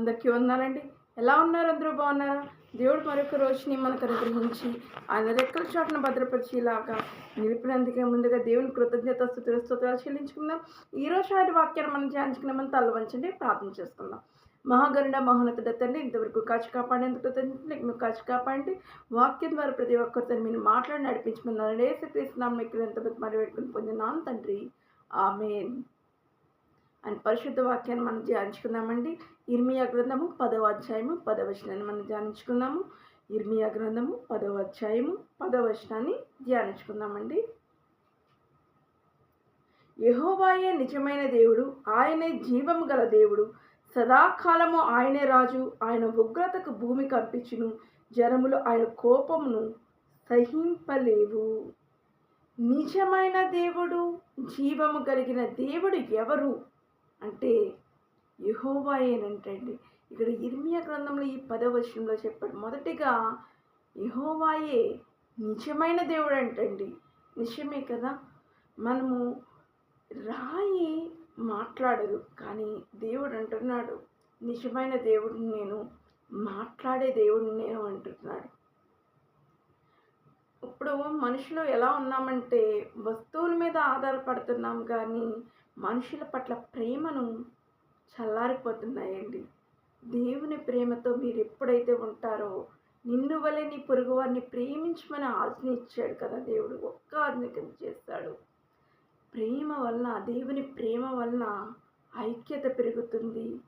అందరికీ వందాలండి ఎలా ఉన్నారు? అందరూ బాగున్నారా? దేవుడు మరొక రోజుని మనకు అనుగ్రహించి ఆయన రెక్కల చాటును భద్రపరిచేలాగా నిలిపినందుకే ముందుగా దేవుని కృతజ్ఞత స్థుతుల చెల్లించుకుందాం. ఈ రోజు ఆయన వాక్యాన్ని మనం ధ్యానించుకున్నామని తల వంచండి ప్రార్థన చేసుకుందాం. మహాగరుడ మహోన్నతుడ తండ్రి ఇంతవరకు కాచి కాపాడేందుకు కృతజ్ఞతలు నువ్వు కాచి కాపాడండి. వాక్యం ద్వారా ప్రతి ఒక్కరితో మీరు మాట్లాడి నడిపించమన్నారు ఏసు క్రీస్తున్నాం మీకు ఎంత మరి పెట్టుకుని పొందినాను తండ్రి. ఆమె అని పరిశుద్ధ వాక్యాన్ని మనం ధ్యానించుకుందామండి. ఇర్మియా గ్రంథము పదవ అధ్యాయము పదవచనాన్ని మనం ధ్యానించుకుందాము. ఇర్మియా గ్రంథము పదవ అధ్యాయము పదవచనాన్ని ధ్యానించుకుందామండి. యహోవాయే నిజమైన దేవుడు ఆయనే జీవము గల దేవుడు. సదాకాలము ఆయనే రాజు ఆయన ఉగ్రతకు భూమి కంపించును జనములు ఆయన కోపమును సహింపలేవు. నిజమైన దేవుడు జీవము కలిగిన దేవుడు ఎవరు? అంటే యహోవాయేనంటండి ఇక్కడ ఇర్మియా గ్రంథంలో ఈ పదవచనంలో చెప్పాడు. మొదటిగా యహోవాయే నిజమైన దేవుడు అంటండి. నిజమే కదా? మనము రాయి మాట్లాడదు కానీ దేవుడు అంటున్నాడు. నిజమైన దేవుడిని నేను మాట్లాడే దేవుడిని నేను అంటున్నాడు. ఇప్పుడు మనుషులు ఎలా ఉన్నామంటే వస్తువుల మీద ఆధారపడుతున్నాం కానీ మనుషుల పట్ల ప్రేమను చల్లారిపోతున్నాయండి. దేవుని ప్రేమతో మీరు ఎప్పుడైతే ఉంటారో నిన్ను వలె నీ పొరుగు వారిని ప్రేమించమని ఆజ్ఞ ఇచ్చాడు కదా దేవుడు. ఒక్క ఆజ్ఞ కింద చేస్తాడు. ప్రేమ వలన దేవుని ప్రేమ వలన ఐక్యత పెరుగుతుంది.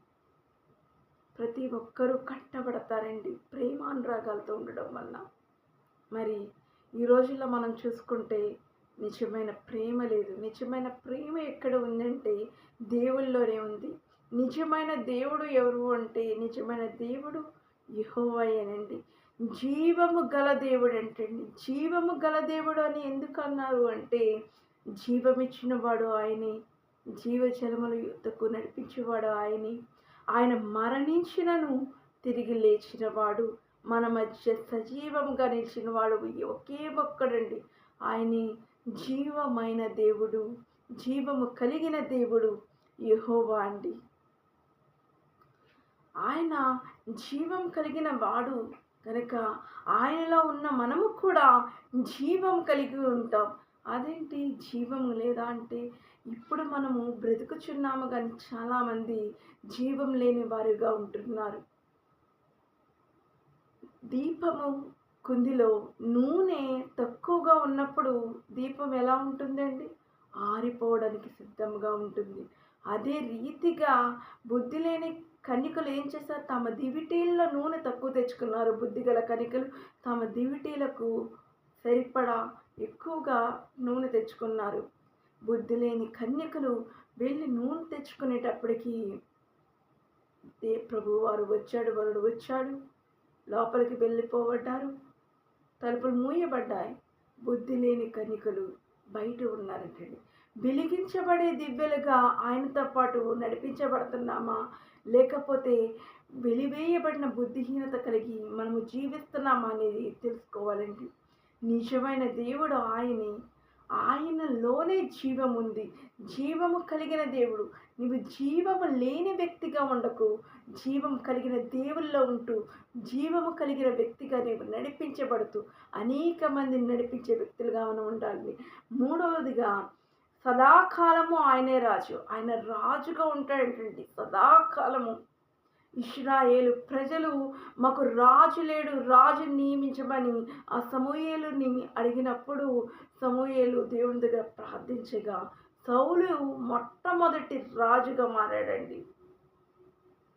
ప్రతి ఒక్కరూ కట్టబడతారండి ప్రేమానురాగాలతో ఉండడం వలన. మరి ఈ రోజుల్లో మనం చూసుకుంటే నిజమైన ప్రేమ లేదు. నిజమైన ప్రేమ ఎక్కడ ఉందంటే దేవుల్లోనే ఉంది. నిజమైన దేవుడు ఎవరు అంటే నిజమైన దేవుడు యహోవయ్యనండి జీవము గల దేవుడు అంటండి. జీవము గల దేవుడు అని ఎందుకు అన్నారు అంటే జీవమిచ్చిన వాడు ఆయనే జీవజలముల యుద్ధకు నడిపించేవాడు ఆయనే. ఆయన మరణించినను తిరిగి లేచినవాడు. మన మధ్య సజీవంగా నిలిచిన వాడు ఒకే ఒక్కడండి. ఆయనే జీవమైన దేవుడు జీవము కలిగిన దేవుడు యహోవా అండి. ఆయన జీవం కలిగిన వాడు కనుక ఆయనలో ఉన్న మనము కూడా జీవం కలిగి ఉంటాం. అదేంటి? జీవం లేదా అంటే ఇప్పుడు మనము బ్రతుకుచున్నాము కానీ చాలామంది జీవం లేని వారుగా ఉంటున్నారు. దీపము కుందిలో నూనె తక్కువగా ఉన్నప్పుడు దీపం ఎలా ఉంటుందండి? ఆరిపోవడానికి సిద్ధంగా ఉంటుంది. అదే రీతిగా బుద్ధి లేని కన్నికలు ఏం చేశారు తమ దివిటీల్లో నూనె తక్కువ తెచ్చుకున్నారు బుద్ధి గల కనికలు తమ దివిటీలకు సరిపడా ఎక్కువగా నూనె తెచ్చుకున్నారు. బుద్ధి లేని కన్యకలు వెళ్ళి నూనె తెచ్చుకునేటప్పటికి దే ప్రభు వారు వచ్చాడు వరుడు వచ్చాడు. లోపలికి వెళ్ళిపోబడ్డారు. తలుపులు మూయబడ్డాయి. బుద్ధి లేని కనికలు బయట ఉన్నారంటండి. వెలిగించబడే దివ్యలుగా ఆయనతో పాటు నడిపించబడుతున్నామా? లేకపోతే వెలివేయబడిన బుద్ధిహీనత కలిగి మనము జీవిస్తున్నామా అనేది తెలుసుకోవాలండి. నిజమైన దేవుడు ఆయనే. ఆయనలోనే జీవం ఉంది జీవము కలిగిన దేవుడు. నీవు జీవము లేని వ్యక్తిగా ఉండకు. జీవం కలిగిన దేవుల్లో ఉంటూ జీవము కలిగిన వ్యక్తిగా నీవు నడిపించబడుతూ అనేక మందిని నడిపించే వ్యక్తులుగా మనం ఉండాలి. మూడవదిగా సదాకాలము ఆయనే రాజు. ఆయన రాజుగా ఉంటాడంటండి. సదాకాలము. ఇష్రాయేలు ప్రజలు మాకు రాజు లేడు రాజు నియమించమని ఆ సమూహేలుని అడిగినప్పుడు సమూహేలు దేవుని దగ్గర ప్రార్థించగా సౌలు మొట్టమొదటి రాజుగా మారాడండి.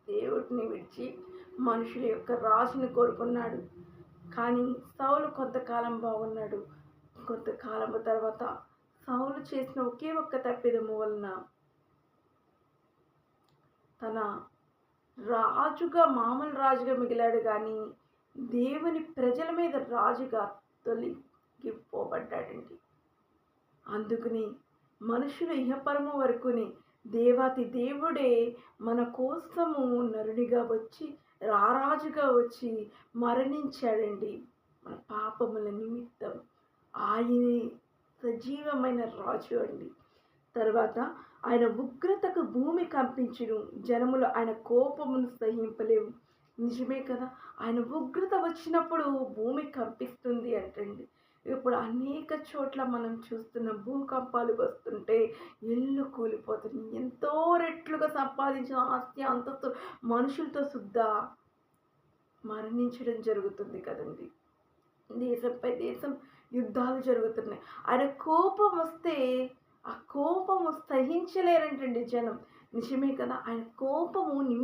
దేవుడిని విడిచి మనుషుల యొక్క రాజుని కోరుకున్నాడు. కానీ సౌలు కొంతకాలం బాగున్నాడు. కొంతకాలం తర్వాత సౌలు చేసిన ఒకే ఒక్క తప్పిదము వలన తన రాజుగా మామూలు రాజుగా మిగిలాడు కానీ దేవుని ప్రజల మీద రాజుగా తొలగిపోబడ్డాడండి. అందుకని మనుషులు ఇహపరము వరకుని దేవాతి దేవుడే మన కోసము నరునిగా వచ్చి రారాజుగా వచ్చి మరణించాడండి. మన పాపముల నిమిత్తం. ఆయనే సజీవమైన రాజు అండి. తర్వాత ఆయన ఉగ్రతకు భూమి కంపించును. జనములు ఆయన కోపమును సహింపలేవు నిజమే కదా? ఆయన ఉగ్రత వచ్చినప్పుడు భూమి కంపిస్తుంది అంటండి. ఇప్పుడు అనేక చోట్ల మనం చూస్తున్న భూకంపాలు వస్తుంటే ఇల్లు కూలిపోతుంది. ఎంతో రెట్లుగా సంపాదించిన ఆస్తి అంతస్తు మనుషులతో సుద్దా మరణించడం జరుగుతుంది కదండి. దేశంపై దేశం యుద్ధాలు జరుగుతున్నాయి. ఆయన కోపం వస్తే ఆ కోపము సహించలేరంటండి జనం. నిజమే కదా? ఆయన కోపము